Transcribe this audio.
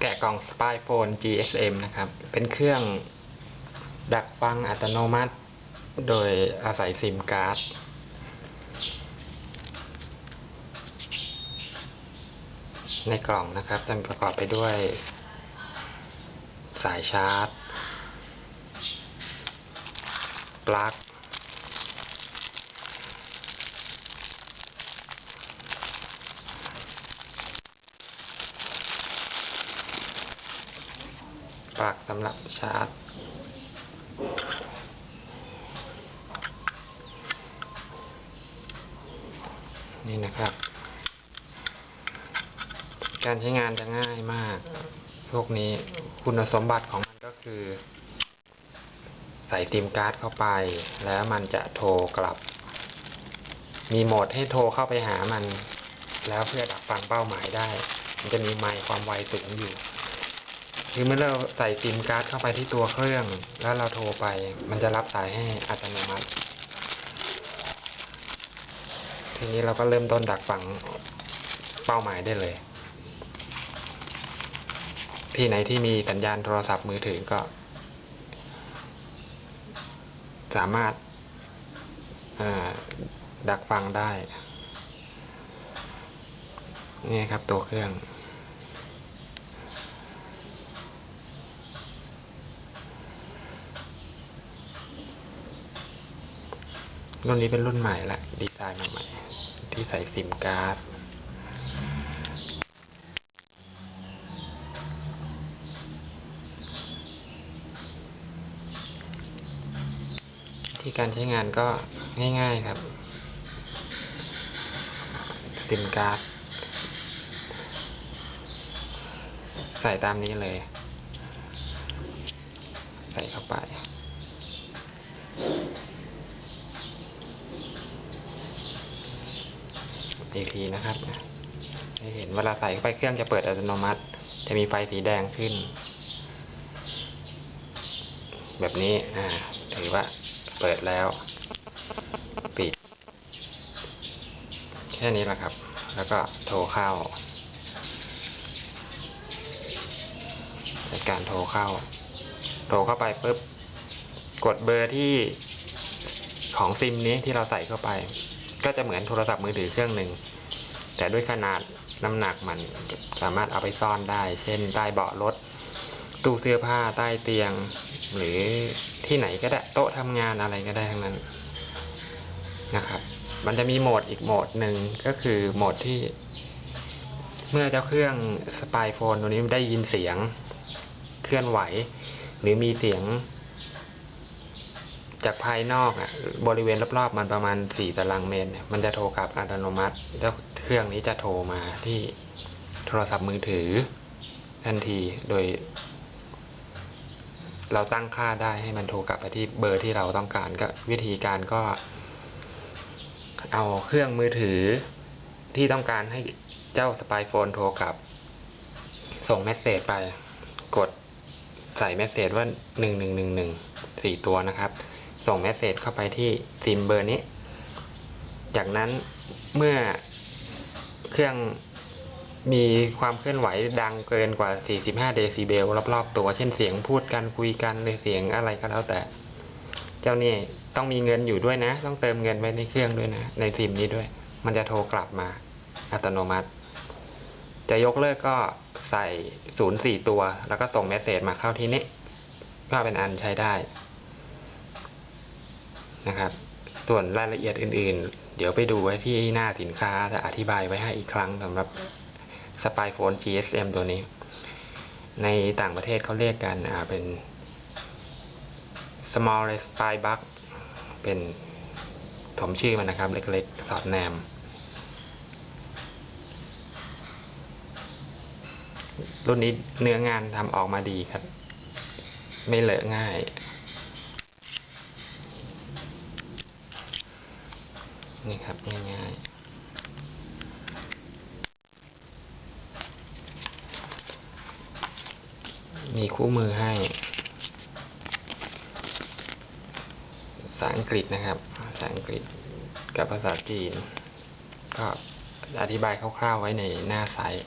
แกะกล่อง Spy Phone GSM นะครับ เป็นเครื่องดักฟังอัตโนมัติ โดยอาศัยซิมการ์ด ในกล่องนะครับจะประกอบไปด้วย สายชาร์จ ปลั๊ก ปลั๊กสำหรับชาร์จ นี่นะครับ การใช้งานจะง่ายมาก พวกนี้คุณสมบัติของมันก็คือ ใส่ซิมการ์ดเข้าไป แล้วมันจะโทรกลับ มีโหมดให้โทรเข้าไปหามัน แล้วเพื่อดักฟังเป้าหมายได้ มันจะมีไมค์ความไวสูงอยู่ คือเมื่อเราใส่ซิมการ์ดเข้าไปที่ตัวเครื่อง แล้วเราโทรไป มันจะรับสายให้อัตโนมัติ ทีนี้เราก็เริ่มต้นดักฟังเป้าหมายได้เลย ที่ไหนที่มีสัญญาณโทรศัพท์มือถือก็ สามารถดักฟังได้ นี่ครับตัวเครื่อง รุ่นนี้เป็นรุ่นใหม่ละ ดีไซน์มาใหม่ที่ใส่ซิมการ์ดที่การใช้งานก็ง่ายๆครับ ซิมการ์ดใส่ตามนี้เลย ใส่เข้าไป อีก ทีนะครับให้เห็นเวลาใส่เข้าไปเครื่องจะเปิดอัตโนมัติ จะมีไฟสีแดงขึ้น แบบนี้อ่าถือว่าเปิดแล้ว ปิด แค่นี้แหละครับ แล้วก็โทรเข้าในการโทรเข้า โทรเข้าไปปุ๊บ กดเบอร์ที่ของซิมนี้ที่เราใส่เข้าไป ก็จะเหมือนโทรศัพท์มือถือเครื่องหนึ่ง แต่ด้วยขนาดน้ำหนักมันสามารถเอาไปซ่อนได้ เช่นใต้เบาะรถ ตู้เสื้อผ้าใต้เตียง หรือที่ไหนก็ได้โต๊ะทำงานอะไรก็ได้ทั้งนั้นนะครับ มันจะมีโหมดอีกโหมดหนึ่งก็คือโหมดที่ เมื่อเจ้าเครื่องสปายโฟนตัวนี้ได้ยินเสียงเคลื่อนไหว หรือมีเสียง จากภายนอกอะบริเวณรอบๆมันประมาณสี่ตารางเมตรเนี่ยมันจะโทรกลับอัตโนมัติ แล้วเครื่องนี้จะโทรมาที่โทรศัพท์มือถือ ทันทีโดย เราตั้งค่าได้ให้มันโทรกลับไปที่เบอร์ที่เราต้องการก็วิธีการก็ เอาเครื่องมือถือที่ต้องการให้เจ้าสปายโฟนโทรกลับ ส่งเมสเซจไป กดใส่เมสเซจว่าหนึ่งหนึ่งหนึ่งหนึ่งสี่ตัวนะครับ ส่งเมสเซจเข้าไปที่ซิมเบอร์นี้ จากนั้นเมื่อเครื่องมีความเคลื่อนไหวดังเกินกว่า 45 เดซิเบลรอบๆตัว เช่นเสียงพูดกันคุยกันหรือเสียงอะไรก็แล้วแต่ เจ้านี่ต้องมีเงินอยู่ด้วยนะ ต้องเติมเงินไว้ในเครื่องด้วยนะ ในซิมนี้ด้วย มันจะโทรกลับมาอัตโนมัติ จะยกเลิกก็ใส่ศูนย์สี่ตัว แล้วก็ส่งเมสเซจมาเข้าที่นี้ก็เป็นอันใช้ได้ นะครับ ส่วนรายละเอียดอื่นๆ เดี๋ยวไปดูไว้ที่หน้าสินค้าจะอธิบายไว้ให้อีกครั้งสำหรับสปายโฟน GSM ตัวนี้ ในต่างประเทศเขาเรียกกันเป็น small spy bug เป็นถมชื่อมันนะครับ เล็กๆ สอดแนม รุ่นนี้เนื้องานทำออกมาดีครับ ไม่เลอะง่าย นี่ครับง่ายๆ มีคู่มือให้ภาษาอังกฤษนะครับภาษาอังกฤษกับภาษาจีน ก็อธิบายคร่าวๆไว้ในหน้าไซต์